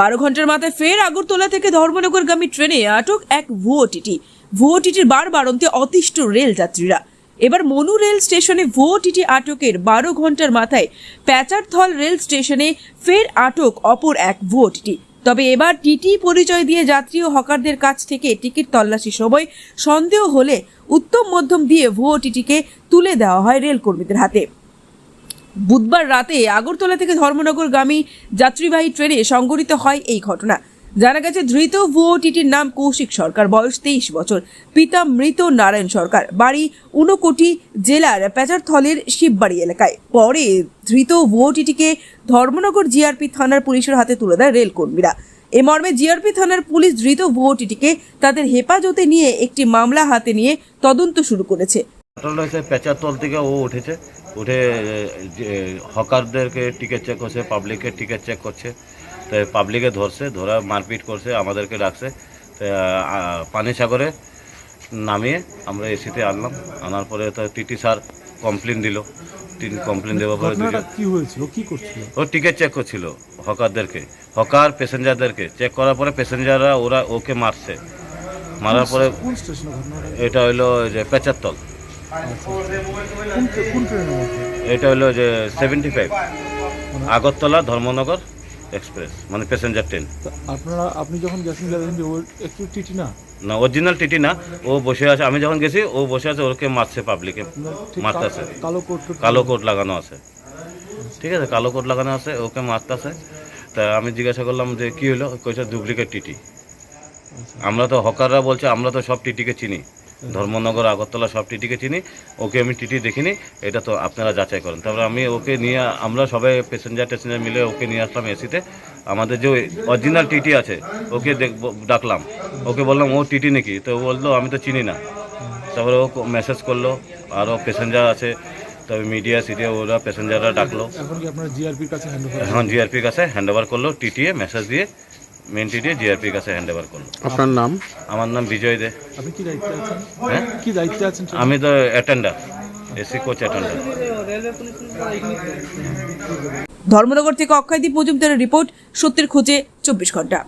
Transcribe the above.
বারো ঘণ্টার মাথায় ফের আগরতলা থেকে ধর্মনগরগামী ট্রেনে আটক এক ভুয়ো টিটি। ভুয়ো টিটির বার বারন্তে অতিষ্ঠ রেল যাত্রীরা। এবার মনু রেল স্টেশনে ভুয়ো টিটি আটকের বারো ঘণ্টার মাথায় প্যাচারথল রেল স্টেশনে ফের আটক অপর এক ভুয়ো টিটি। তবে এবার টিটি পরিচয় দিয়ে যাত্রী ও হকারদের কাছ থেকে টিকিট তল্লাশি সময় সন্দেহ হলে উত্তম মধ্যম দিয়ে ভুয়ো টিটিকে তুলে দেওয়া হয় রেল কর্মীদের হাতে। বুধবার রাতে আগরতলা থেকে ধর্মনগরগামী যাত্রীবাহী ট্রেনে সংঘটিত হয় এই ঘটনা। জানা গেছে, ধৃত ভুয়ো টিটির নাম কৌশিক সরকার, বয়স তেইশ বছর। পিতা মৃত নারায়ণ সরকার, বাড়ি ঊনকোটি জেলার প্যাচারথলের শিববাড়ি এলাকায়। পরে ধৃত ভুয়ো টিটিকে ধর্মনগর জিআরপি থানার পুলিশের হাতে তুলে দেয় রেলকর্মীরা। এ মর্মে জিআরপি থানার পুলিশ ধৃত ভুয়ো টিটিকে তাদের হেফাজতে নিয়ে একটি মামলা হাতে নিয়ে তদন্ত শুরু করেছে। ঘটনা হয়েছে পেঁচাতল থেকে ও উঠেছে। উঠে যে হকারদেরকে টিকিট চেক করছে পাবলিকের টিকিট চেক করছে। তো পাবলিকে ধরছে ধরা মারপিট করছে আমাদেরকে ডাকছে। তো পানি সাগরে নামিয়ে আমরা এসিতে আনলাম। আনার পরে তো টিটি স্যার কমপ্লেন দিল। কমপ্লেন দেওয়ার পরে কি হয়েছিল? কি করছিল? ও টিকিট চেক করছিল হকারদেরকে। হকার প্যাসেঞ্জারদেরকে চেক করার পরে প্যাসেঞ্জাররা ওরা ওকে মারছে। মারার পরে ঘটনাটা? এটা হইল যে পেঁচাতল। এটা হলো যে seventy five Agartala Dharmanagar express মানে প্যাসেঞ্জার ট্রেন আপনারা আপনি যখন গেছেন একটু টিটি না? না অরিজিনাল টিটি না ও বসে আছে আমি যখন গেছি ও বসে আছে ওকে মারছে পাবলিকে মারতেছে কালো- কালো কোট কালো কোট লাগানো আছে। ঠিক আছে কালো কোট লাগানো আছে ওকে মারতেছে তা আমি জিজ্ঞাসা করলাম যে কি হলো? কইছে ডুপ্লিকেট টিটি। আচ্ছা, আমরা তো হকাররা বলছে আমরা তো সব টিটিকে চিনি। ধর্মনগর আগরতলা সব টিটিকে চিনি। ওকে আমি টিটি দেখিনি এটা তো আপনারা যাচাই করেন। তারপরে আমি ওকে নিয়ে আমরা সবাই প্যাসেঞ্জার ট্যাসেঞ্জার মিলে ওকে নিয়ে আসলাম এসিতে আমাদের যে অরিজিনাল টিটি আছে ওকে দেখ- ডাকলাম। ওকে বললাম ও টিটি নাকি? তো ও বলল আমি তো চিনি না। তারপরে ও মেসেজ করল আরও প্যাসেঞ্জার আছে। তবে মিডিয়া সিডিয়া ওরা প্যাসেঞ্জাররা ডাকলো। এখন কি আপনারা জিআরপির কাছে হ্যান্ড ওভার জিআরপির কাছে হ্যান্ড ওভার করল টিটিএ মেসেজ দিয়ে। মেন টিটিএ জিআরপির কাছে হ্যান্ড ওভার করল। আপনার নাম? আমার নাম বিজয় দে। আপনি কি দায়িত্বে আছেন? হ্যাঁ? কি দায়িত্বে আছেন আমি তো attender AC coach attender Dharmanagar থেকে অক্ষয়দীপ মজুমদারের রিপোর্ট সত্যের খোঁজে চব্বিশ ঘণ্টা।